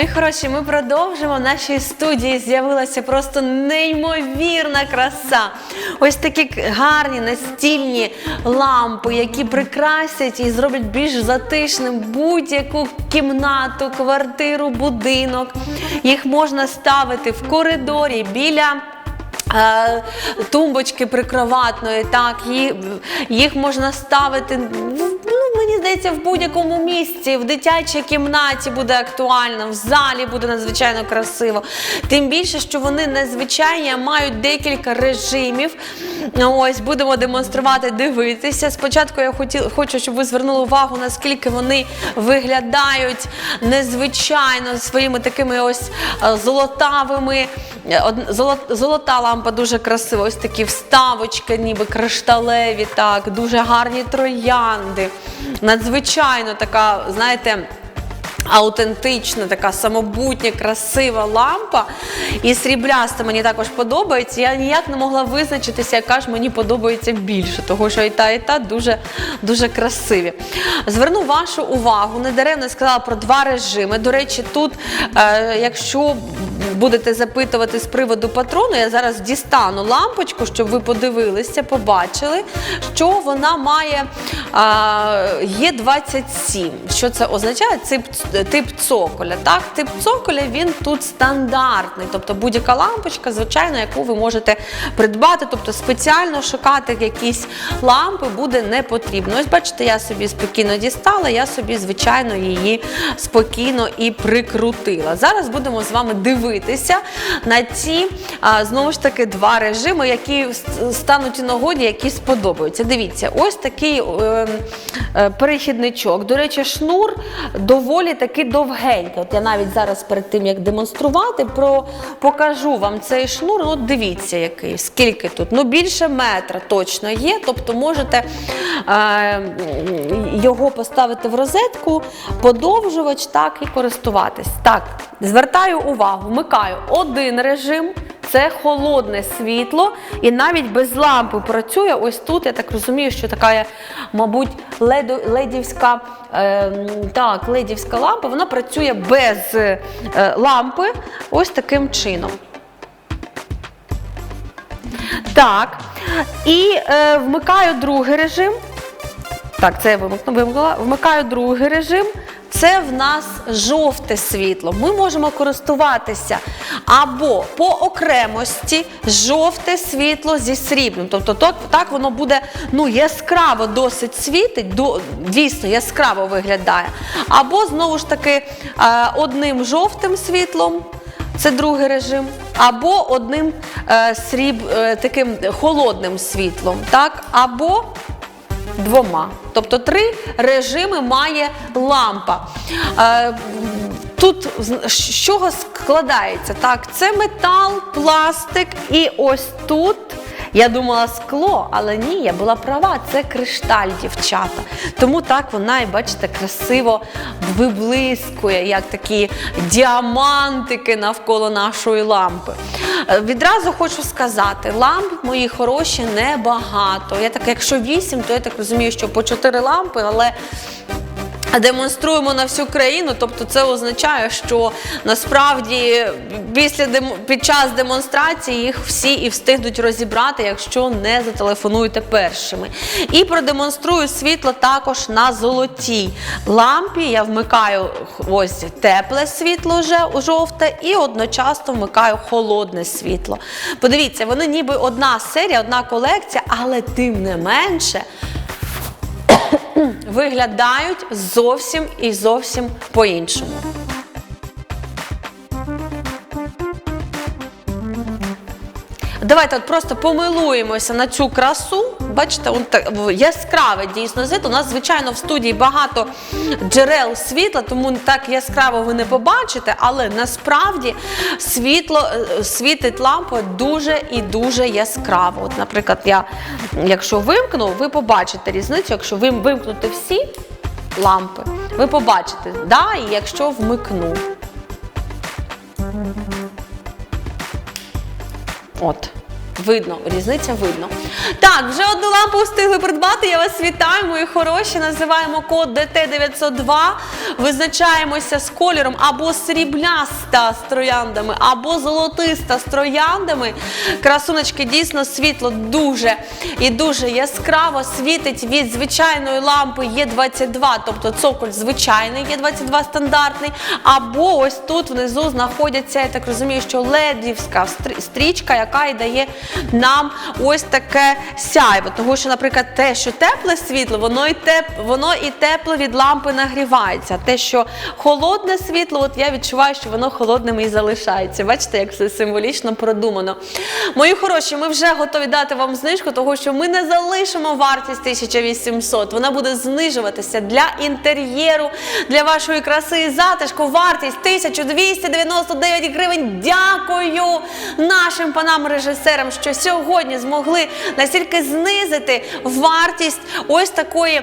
Мої хороші, ми продовжимо. В нашій студії з'явилася просто неймовірна краса. Ось такі гарні настільні лампи, які прикрасять і зроблять більш затишним будь-яку кімнату, квартиру, будинок. Їх можна ставити в коридорі біля. е, Тумбочки прикроватної, так, їх можна ставити, ну, здається, в будь-якому місці, в дитячій кімнаті буде актуально, в залі буде надзвичайно красиво. Тим більше, що вони незвичайні, мають декілька режимів. Ось будемо демонструвати, дивитися. Спочатку я хотіла, хочу, щоб ви звернули увагу, наскільки вони виглядають незвичайно своїми такими ось золотавими. Золота лампа дуже красива, ось такі вставочки, ніби кришталеві, так, дуже гарні троянди. Надзвичайно така, знаєте. Аутентична, така самобутня, красива лампа. І срібляста мені також подобається. Я ніяк не могла визначитися, яка ж мені подобається більше, тому що і та, і та дуже, дуже красиві. Зверну вашу увагу, недаремно сказала про два режими. До речі, тут, е, якщо будете запитувати з приводу патрону, я зараз дістану лампочку, щоб ви подивилися, побачили, що вона має е, Є27. Що це означає? Тип, тип цоколя. Так? Тип цоколя він тут стандартний, тобто будь-яка лампочка, звичайно, яку ви можете придбати, тобто спеціально шукати якісь лампи буде не потрібно. Ось бачите, я собі спокійно дістала, я собі, звичайно, її спокійно і прикрутила. Зараз будемо з вами дивитися на ці знову ж таки два режими, які стануть у нагоді, які сподобаються. Дивіться, ось такий е, е, перехідничок. До речі, шнур доволі таки довгенький. От я навіть зараз перед тим як демонструвати, про покажу вам цей шнур. Ну, от дивіться, який скільки тут. Ну більше метра точно є. Тобто можете е, його поставити в розетку, подовжувач, так і користуватись. Так, звертаю увагу, вмикаю один режим. Це холодне світло, і навіть без лампи працює. Ось тут я так розумію, що така, мабуть, ледівська, е, так, ледівська лампа, вона працює без е, лампи, ось таким чином. Так. І е, вмикаю другий режим. Так, це я вимкнула. Вмикаю другий режим. Це в нас жовте світло. Ми можемо користуватися або по окремості жовте світло зі срібним. Тобто так, так воно буде ну, яскраво досить світить, до, дійсно яскраво виглядає. Або знову ж таки е, одним жовтим світлом. Це другий режим, або одним е, сріб, е, таким холодним світлом, так? або двома. Тобто три режими має лампа. Е, Тут з чого складається? Так, це метал, пластик, і ось тут. Я думала скло, але ні, я була права, це кришталь, дівчата. Тому так вона, і бачите, красиво виблискує, як такі діамантики навколо нашої лампи. Е, Відразу хочу сказати, ламп мої хороші небагато. Я так, якщо 8, то я так розумію, що по 4 лампи, але демонструємо на всю країну. Тобто це означає, що насправді після під час демонстрації їх всі і встигнуть розібрати, якщо не зателефонуєте першими. І продемонструю світло також на золотій лампі. Я вмикаю ось тепле світло вже жовте, і одночасно вмикаю холодне світло. Подивіться, вони ніби одна серія, одна колекція, але тим не менше виглядають зовсім і зовсім по-іншому. Давайте от просто помилуємося на цю красу. Бачите, он так яскраве дійсно світло. У нас, звичайно, в студії багато джерел світла, тому так яскраво ви не побачите, але насправді світло е, світить лампа дуже і дуже яскраво. От, наприклад, я, якщо вимкну, ви побачите різницю. Якщо вимкнути всі лампи, ви побачите, да, і якщо вмикну. От. Видно, різниця видно. Так, вже одну лампу встигли придбати. Я вас вітаю, мої хороші. Називаємо код ДТ902. Визначаємося з кольором або срібляста з трояндами, або золотиста з трояндами. Красуночки, дійсно світло дуже і дуже яскраво світить від звичайної лампи Є22, тобто цоколь звичайний Є22 стандартний. Або ось тут внизу знаходяться, я так розумію, що ледівська стрі- стрічка, яка і дає нам ось таке сяйво. Тому що, наприклад, те, що тепле світло, воно і теп, воно і тепло від лампи нагрівається. Те, що холодне світло, от я відчуваю, що воно холодним і залишається. Бачите, як все символічно продумано. Мої хороші, ми вже готові дати вам знижку, тому що ми не залишимо вартість 1800. Вона буде знижуватися для інтер'єру, для вашої краси і затишку. Вартість 1299 гривень. Дякую нашим панам режисерам, що сьогодні змогли настільки знизити вартість ось такої,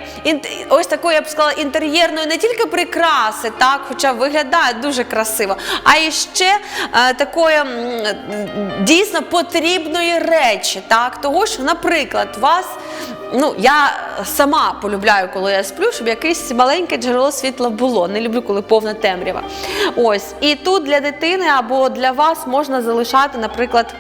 ось такої, я б сказала, інтер'єрної не тільки прикраси, так, хоча виглядає дуже красиво, а і ще е, такої дійсно потрібної речі, так, того, що, наприклад, вас. Ну, я сама полюбляю, коли я сплю, щоб якесь маленьке джерело світла було. Не люблю, коли повна темрява. Ось. І тут для дитини або для вас можна залишати, наприклад.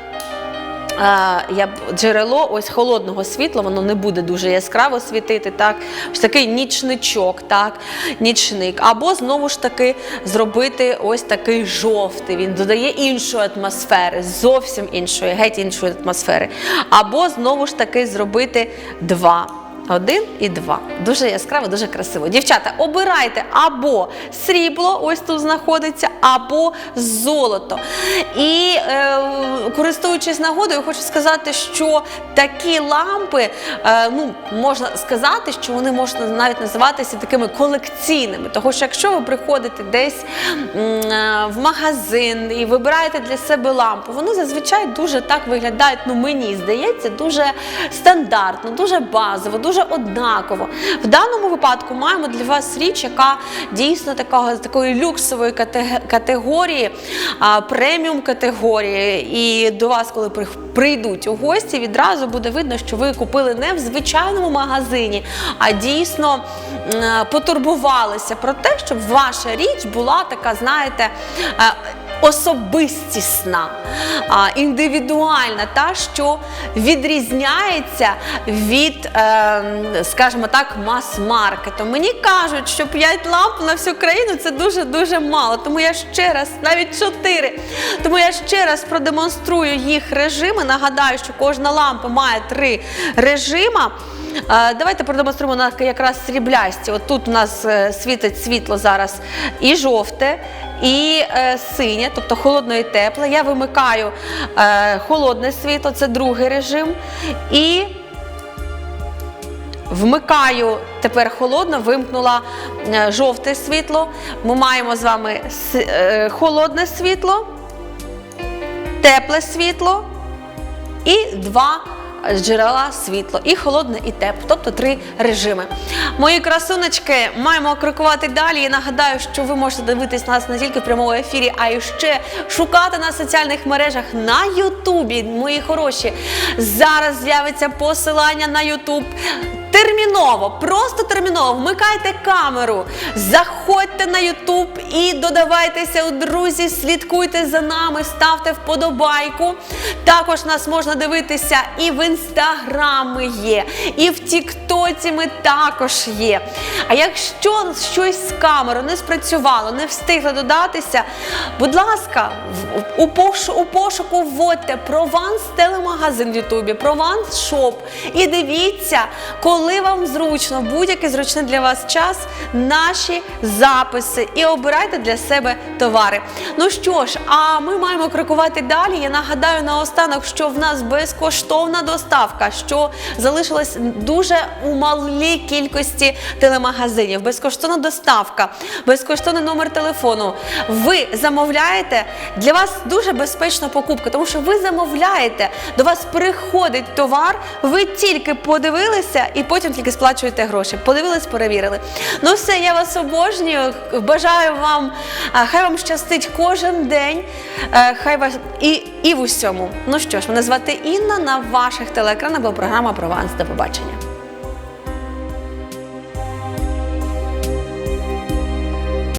Я джерело ось холодного світла, воно не буде дуже яскраво світити, так ось такий нічничок, так, нічник. Або знову ж таки зробити ось такий жовтий. Він додає іншої атмосфери, зовсім іншої, геть іншої атмосфери. Або знову ж таки зробити два. Один і два. Дуже яскраво, дуже красиво. Дівчата, обирайте або срібло, ось тут знаходиться, або золото. І е, користуючись нагодою, хочу сказати, що такі лампи, е, ну, можна сказати, що вони можна навіть називатися такими колекційними. Тому що якщо ви приходите десь е, в магазин і вибираєте для себе лампу, вони зазвичай дуже так виглядають, ну мені здається, дуже стандартно, дуже базово, дуже однаково. В даному випадку маємо для вас річ, яка дійсно такого, такої люксової категорії, преміум категорії. І до вас, коли при- прийдуть у гості, відразу буде видно, що ви купили не в звичайному магазині, а дійсно е, потурбувалися про те, щоб ваша річ була така, знаєте, е, особистісна, індивідуальна, та, що відрізняється від, е, скажімо так, мас-маркету. Мені кажуть, що 5 ламп на всю країну це дуже-дуже мало. Тому я ще раз, навіть 4, тому я ще раз продемонструю їх режими. Нагадаю, що кожна лампа має три режима. Давайте продемонструємо на якраз сріблясті. От тут у нас е, світить світло зараз і жовте, і е, синє, тобто холодне і тепле. Я вимикаю е, холодне світло, це другий режим. І вмикаю тепер холодно, вимкнула жовте світло. Ми маємо з вами холодне світло, тепле світло і два джерела світло, і холодне, і тепле, тобто три режими. Мої красуночки, маємо крокувати далі. І нагадаю, що ви можете дивитись нас не тільки в прямому ефірі, а й ще шукати на соціальних мережах на Ютубі. Мої хороші. Зараз з'явиться посилання на Ютуб. Терміново, просто терміново вмикайте камеру, заходьте на Ютуб і додавайтеся у друзі, слідкуйте за нами, ставте вподобайку. Також нас можна дивитися і в інстаграм ми є, і в Тіктоці ми також є. А якщо щось з камерою не спрацювало, не встигли додатися, будь ласка, у, пош, у пошуку вводьте Прованс телемагазин в Ютубі, Прованс Шоп. І дивіться, коли вам зручно, будь-який зручний для вас час, наші записи і обирайте для себе товари. Ну що ж, а ми маємо крокувати далі. Я нагадаю наостанок, що в нас безкоштовна доставка, що залишилась дуже у малій кількості телемагазинів. Безкоштовна доставка, безкоштовний номер телефону. Ви замовляєте для вас дуже безпечна покупка, тому що ви замовляєте, до вас приходить товар, ви тільки подивилися і потім тільки сплачуєте гроші. Подивились, перевірили. Ну все, я вас обожнюю. Бажаю вам, хай вам щастить кожен день. е, Хай вас і, і в усьому. Ну що ж, мене звати Інна на ваших телеекранах була програма Прованс. До побачення.